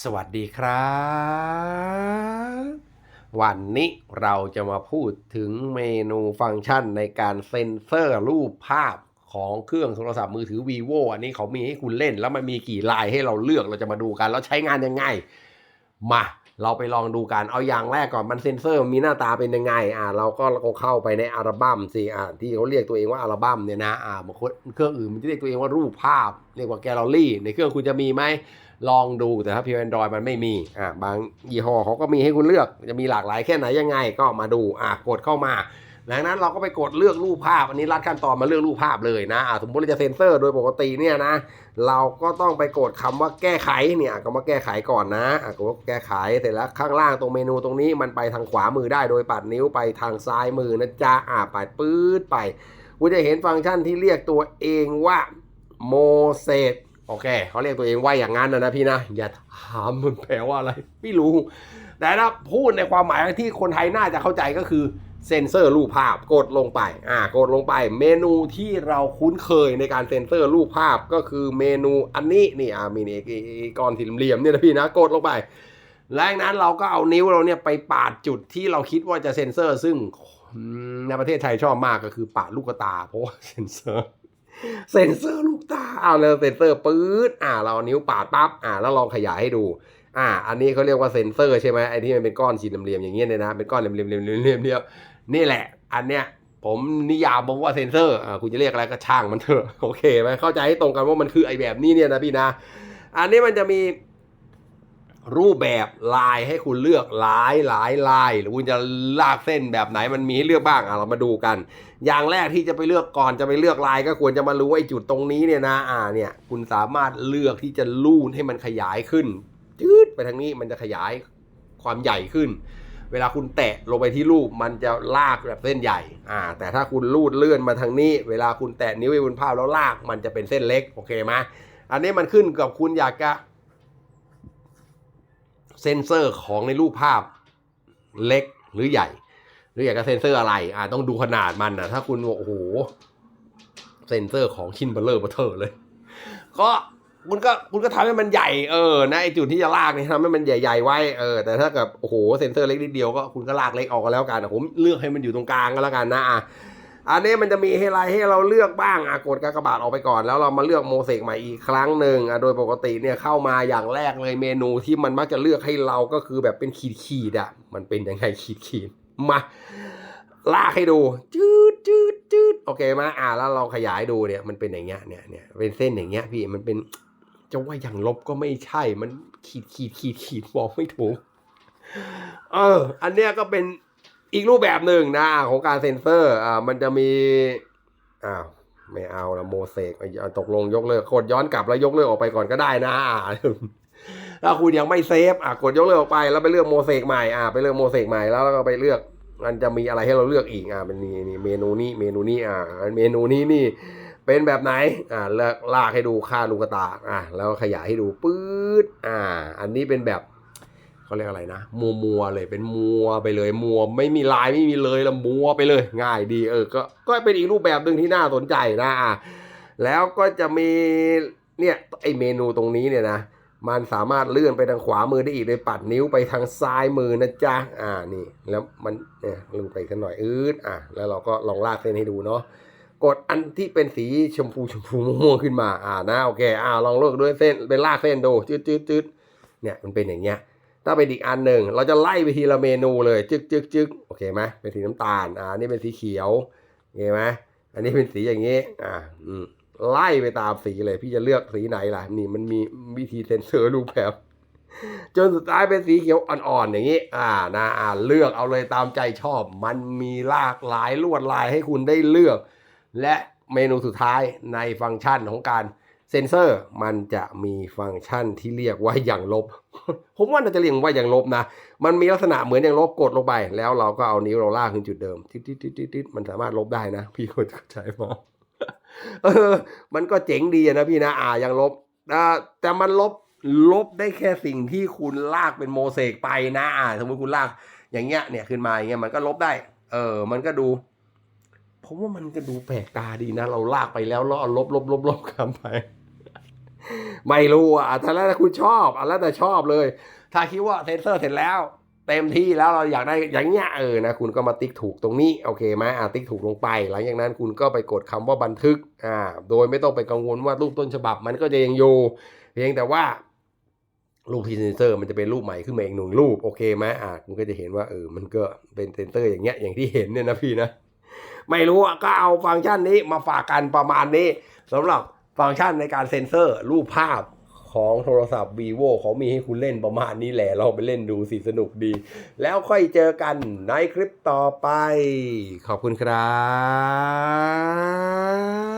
สวัสดีครับ วันนี้เราจะมาพูดถึงเมนูฟังก์ชันในการเซ็นเซอร์รูปภาพของเครื่องโทรศัพท์มือถือ vivo อันนี้เขามีให้คุณเล่น แล้วมันมีกี่ลายให้เราเลือกเราจะมาดูกัน แล้วใช้งานยังไง มาเราไปลองดูกัน เอาอย่างแรกก่อน มันเซนเซอร์มีหน้าตาเป็นยังไง อ่า เราก็เข้าไปในอัลบั้มสิอ่าที่เขาเรียกตัวเองว่าอัลบั้มเนี่ยนะ อ่าบางคนเครื่องอื่นมันจะเรียกตัวเองว่ารูปภาพ เรียกว่าแกลเลอรี่ ในเครื่องคุณจะมีไหม ลองดู แต่ถ้าพียง Android มันไม่มี อ่า บางยี่ห้อเขาก็มีให้คุณเลือก จะมีหลากหลายแค่ไหนยังไง ก็มาดู อ่ากดเข้ามา หลังนั้นเราก็ไปกดเลือกรูปภาพ อันนี้รัดขั้นตอนมาเลือกรูปภาพเลยนะอ่าสมมติเราจะเซ็นเซอร์โดยปกติเนี่ยนะ เราก็ต้องไปกดคำว่าแก้ไขเนี่ยก็มาแก้ไขก่อนนะอะก็ว่าแก้ไขเสร็จแล้วข้างล่างตรงเมนูตรงนี้มันไปทางขวามือได้โดยปัดนิ้วไปทางซ้ายมือนะจ๊ะอ่าปัดปื๊ดไปคุณจะเห็นฟังก์ชันที่เรียกตัวเองว่าโมเสสโอเคเขาเรียกตัวเองว่าอย่างนั้นนะนะพี่นะ อย่าถามมันแปลว่าอะไร ไม่รู้ แต่ถ้าพูดในความหมายที่คนไทยน่าจะเข้าใจก็คือ เซ็นเซอร์รูปภาพกดลงไป อ่ากดลงไป เมนูที่เราคุ้นเคยในการเซ็นเซอร์รูปภาพก็คือเมนูอันนี้นี่อ่ามีนี่ก้อนสี่เหลี่ยมเนี่ยนะพี่นะกดลงไปและจากนั้นเราก็เอานิ้วเราเนี่ยไปปาดจุดที่เราคิดว่าจะเซ็นเซอร์ ซึ่งในประเทศไทยชอบมากก็คือปาดลูกตา เพราะว่าเซ็นเซอร์เซ็นเซอร์ลูกตาเอาเลยเซ็นเซอร์ปื๊ดอ่า เราเอานิ้วปาดปั๊บอ่า แล้วลองขยายให้ดู อ่า อันนี้เขาเรียกว่าเซ็นเซอร์ใช่ไหมไอ้ที่มันเป็นก้อนสี่เหลี่ยมๆอย่างเงี้ยเนี่ยนะเป็นก้อนเหลี่ยมเหลี่ยมๆเหลี่ยมๆเหลี่ยมๆ นี่แหละ อันเนี้ยผมนิยามบอกว่าเซนเซอร์อ่าคุณจะเรียกอะไรก็ช่างมันเถอะโอเคไหมเข้าใจให้ตรงกันว่ามันคือไอแบบนี้เนี่ยนะพี่นะ อันนี้มันจะมีรูปแบบลายให้คุณเลือกหลายหลายลาย หรือคุณจะลากเส้นแบบไหนมันมีให้เลือกบ้างอะเรามาดูกัน อย่างแรกที่จะไปเลือกก่อนจะไปเลือกลายก็ควรจะมารู้ว่าไอ้จุดตรงนี้เนี่ยนะอ่าเนี่ยคุณสามารถเลือกที่จะลูนให้มันขยายขึ้นจืดไปทางนี้มันจะขยายความใหญ่ขึ้น เวลาคุณแตะลงไปที่รูปมันจะลากแบบเส้นใหญ่อ่าแต่ถ้าคุณลูดเลื่อนมาทางนี้ เวลาคุณแตะนิ้วไปบนภาพแล้วลากมันจะเป็นเส้นเล็กโอเคไหมอันนี้มันขึ้นกับคุณอยากจะเซนเซอร์ของในรูปภาพเล็กหรือใหญ่ หรืออยากจะเซนเซอร์อะไรอ่าต้องดูขนาดมันนะถ้าคุณโอ้โหเซนเซอร์ของชิ้นเบลเลอร์เบอร์เทอร์เลย ก็ คุณก็คุณก็ทำให้มันใหญ่เออนะไอจุดที่จะลากนี่ทำให้มันใหญ่ๆไว้เออแต่ถ้ากับโอ้โหเซนเซอร์เล็กนิดเดียวก็คุณก็ลากเล็กออกก็แล้วกันผมเลือกให้มันอยู่ตรงกลางก็แล้วกันนะอะอันนี้มันจะมีให้อะไรให้เราเลือกบ้างอะกดกากบาทออกไปก่อน แล้วเรามาเลือกโมเสกใหม่อีกครั้งหนึ่งอะโดยปกติเนี่ยเข้ามาอย่างแรกเลยเมนูที่มันมักจะเลือกให้เราก็คือแบบเป็นขีดๆอะมันเป็นยังไงขีดๆมาลากให้ดูจืดจืดจืดโอเคไหมอ่าแล้วเราขยายดูเนี่ยมันเป็นอย่างเงี้ยเนี่ยเนี่ยเป็นเส้นอย่างเงี้ยพี่มันเป็น จะว่าอย่างลบก็ไม่ใช่ มันขีดขีดขีดขีดบอกไม่ถูก เออ อันเนี้ยก็เป็นอีกรูปแบบหนึ่งนะของการเซ็นเซอร์ อ่า มันจะมี อ้าวไม่เอาละโมเสกเอาตกลงยกเลิกกดย้อนกลับแล้วยกเลิกออกไปก่อนก็ได้นะถ้าคุณยังไม่เซฟอะกดยกเลิกออกไปแล้วไปเลือกโมเสกใหม่อ่าไปเลือกโมเสกใหม่แล้วเราก็ไปเลือกมันจะมีอะไรให้เราเลือกอีกอ่าเป็นนี่นี่เมนูนี้เมนูนี้อ่าเมนูนี้นี่ เป็นแบบไหนอ่าเลือกลากให้ดูค่าลูกตาอ่าแล้วขยายให้ดูปื๊ดอ่า อันนี้เป็นแบบเขาเรียกอะไรนะมัวมัวเลยเป็นมัวไปเลยมัวไม่มีลายไม่มีเลยล้วมัวไปเลย ง่ายดีเออก็ก็เป็นอีกรูปแบบหนึ่งที่น่าสนใจนะอ่าแล้วก็จะมีเนี่ยไอเมนูตรงนี้เนี่ยนะมันสามารถเลื่อนไปทางขวามือได้อีกโดยปัดนิ้วไปทางซ้ายมือนะจ๊ะ อ่า นี่ แล้วมันเนี่ยลูไปกันหน่อยอืดอะ แล้วเราก็ลองลากเส้นให้ดูเนาะ กดอันที่เป็นสีชมพูชมพูม่วงขึ้นมา อ่านะโอเคอ่าลองเลือกด้วยเส้นเป็นลากเส้นดูจืดจืดจืดเนี่ยมันเป็นอย่างเงี้ย ถ้าเป็นอีกอันหนึ่งเราจะไล่ไปทีละเมนูเลย จึกจึกจึกโอเคไหมเป็นสีน้ำตาลอ่านี่เป็นสีเขียวโอเคไหมอันนี้เป็นสีอย่างงี้อ่าอืมไล่ไปตามสีเลย พี่จะเลือกสีไหนล่ะ นี่มันมีวิธีเซนเซอร์รูปแบบจนสุดท้ายเป็นสีเขียวอ่อนๆอย่างนี้ อ่านะอ่าเลือกเอาเลยตามใจชอบ มันมีหลากหลายลวดลายให้คุณได้เลือก และเมนูสุดท้ายในฟังก์ชันของการเซ็นเซอร์มันจะมีฟังก์ชันที่เรียกว่าอย่างลบ ผมว่าน่าจะเรียกว่าอย่างลบนะ มันมีลักษณะเหมือนอย่างลบกดลงไป แล้วเราก็เอานิ้วเราลากขึ้นจุดเดิมติดติดติดติดติดมันสามารถลบได้นะ พี่คนเข้าใจไหมเออ มันก็เจ๋งดีนะพี่นะ อ่ายังลบแต่มันลบลบได้แค่สิ่งที่คุณลากเป็นโมเสกไปนะอ่าสมมติคุณลากอย่างเงี้ยเนี่ยขึ้นมาอย่างเงี้ยมันก็ลบได้ เออ มันก็ดู ผมว่ามันก็ดูแปลกตาดีนะ เราลากไปแล้วแล้วเอาลบลบลบลบคำไป ไม่รู้อะถ้าแล้วแต่คุณชอบอะแล้วแต่ชอบเลย ถ้าคิดว่าเซนเซอร์เสร็จแล้ว เต็มที่แล้วเราอยากได้อย่างเงี้ยเออนะคุณก็มาติ๊กถูกตรงนี้โอเคไหมอะติ๊กถูกลงไป หลังจากนั้นคุณก็ไปกดคำว่าบันทึกอ่าโดยไม่ต้องไปกังวลว่ารูปต้นฉบับมันก็จะยังอยู่เพียงแต่ว่ารูปที่เซนเซอร์มันจะเป็นรูปใหม่ขึ้นมาอีกหนึ่งรูปโอเคไหมอะคุณก็จะเห็นว่าเออมันก็เป็นเซนเซอร์อย่างเงี้ยอย่างที่เห็นเนี่ยนะพี่นะ ไม่รู้ก็เอาฟังก์ชันนี้มาฝากกันประมาณนี้สำหรับฟังก์ชันในการเซ็นเซอร์รูปภาพของโทรศัพท์ vivo เขามีให้คุณเล่นประมาณนี้แหละลองไปเล่นดูสิสนุกดี แล้วค่อยเจอกันในคลิปต่อไป ขอบคุณครับ